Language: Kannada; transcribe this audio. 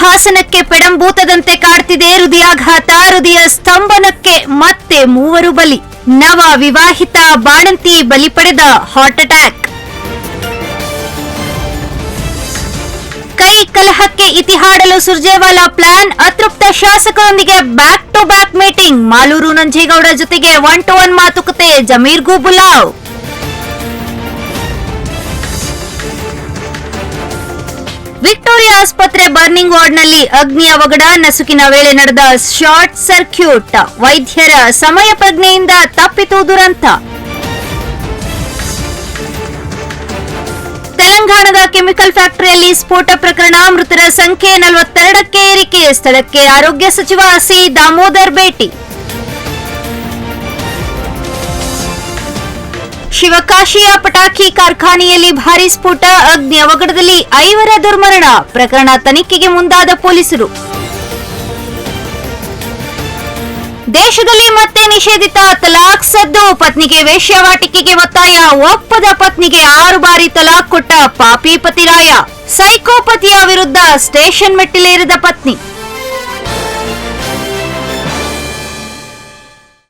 ಹಾಸನಕ್ಕೆ ಪೆಡಂಭೂತದಂತೆ ಕಾಡ್ತಿದೆ ಹೃದಯಾಘಾತ. ಹೃದಯ ಸ್ತಂಭನಕ್ಕೆ ಮತ್ತೆ ಮೂವರು ಬಲಿ. ನವ ವಿವಾಹಿತ ಬಾಣಂತಿ ಬಲಿ ಪಡೆದ ಹಾರ್ಟ್ ಅಟ್ಯಾಕ್. ಕೈ ಕಲಹಕ್ಕೆ ಇತಿಹಾಡಲು ಸುರ್ಜೇವಾಲಾ ಪ್ಲಾನ್. ಅತೃಪ್ತ ಶಾಸಕರೊಂದಿಗೆ back to back meeting Malur Nanjegowda ಜೊತೆಗೆ ಒನ್ ಟು ಒನ್ ಮಾತುಕತೆ. ಜಮೀರ್ಗೂ ಬುಲಾವ್ ವಿಕ್ಟೋರಿಯಾ ಆಸ್ಪತ್ರೆ ಬರ್ನಿಂಗ್ ವಾರ್ಡ್ನಲ್ಲಿ ಅಗ್ನಿ ಅವಘಡ, ನಸುಕಿನ ವೇಳೆ ನಡೆದ ಶಾರ್ಟ್ ಸರ್ಕ್ಯೂಟ್, ವೈದ್ಯರ ಸಮಯ ಪ್ರಜ್ಞೆಯಿಂದ ತಪ್ಪಿತು ದುರಂತ. ತೆಲಂಗಾಣದ ಕೆಮಿಕಲ್ ಫ್ಯಾಕ್ಟರಿಯಲ್ಲಿ ಸ್ಫೋಟ ಪ್ರಕರಣ, ಮೃತರ ಸಂಖ್ಯೆ ನಲವತ್ತೆರಡಕ್ಕೆ ಏರಿಕೆ, ಸ್ಥಳಕ್ಕೆ ಆರೋಗ್ಯ ಸಚಿವ ಸಿ. ದಾಮೋದರ್ ಭೇಟಿ. ಶಿವಕಾಶಿಯ ಪಟಾಕಿ ಕಾರ್ಖಾನೆಯಲ್ಲಿ ಭಾರೀ ಸ್ಫೋಟ, ಅಗ್ನಿ ಅವಘಡದಲ್ಲಿ ಐವರ ದುರ್ಮರಣ, ಪ್ರಕರಣ ತನಿಖೆಗೆ ಮುಂದಾದ ಪೊಲೀಸರು. ದೇಶದಲ್ಲಿ ಮತ್ತೆ ನಿಷೇಧಿತ ತಲಾಕ್ ಸದ್ದು, ಪತ್ನಿಗೆ ವೇಶ್ಯವಾಟಿಕೆಗೆ ಒತ್ತಾಯ, ಒಪ್ಪದ ಪತ್ನಿಗೆ ಆರು ಬಾರಿ ತಲಾಕ್ ಕೊಟ್ಟ ಪಾಪಿ ಪತಿರಾಯ. ಸೈಕೋಪತಿಯ ವಿರುದ್ಧ ಸ್ಟೇಷನ್ ಮೆಟ್ಟಿಲೇರಿದ ಪತ್ನಿ.